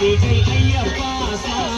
ஐயப்பா சாமி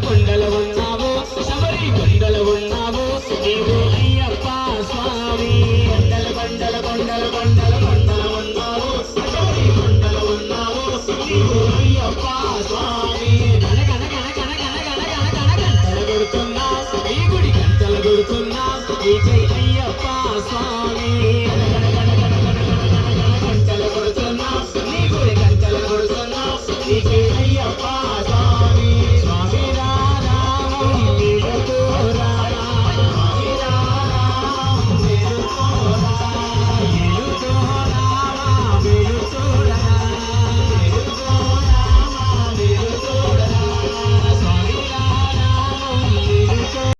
కొండల ఉన్నావు కొండల ఉన్నావు నీవు అయ్యప్ప కొండల కొండల కొండల కొండల ఉన్నావు శబరి కొండల ఉన్నావు నీవు అయ్యప్ప ఈ గుడి గంటలు కొడుతున్నా ఈ అయ్యప్ప స్వామి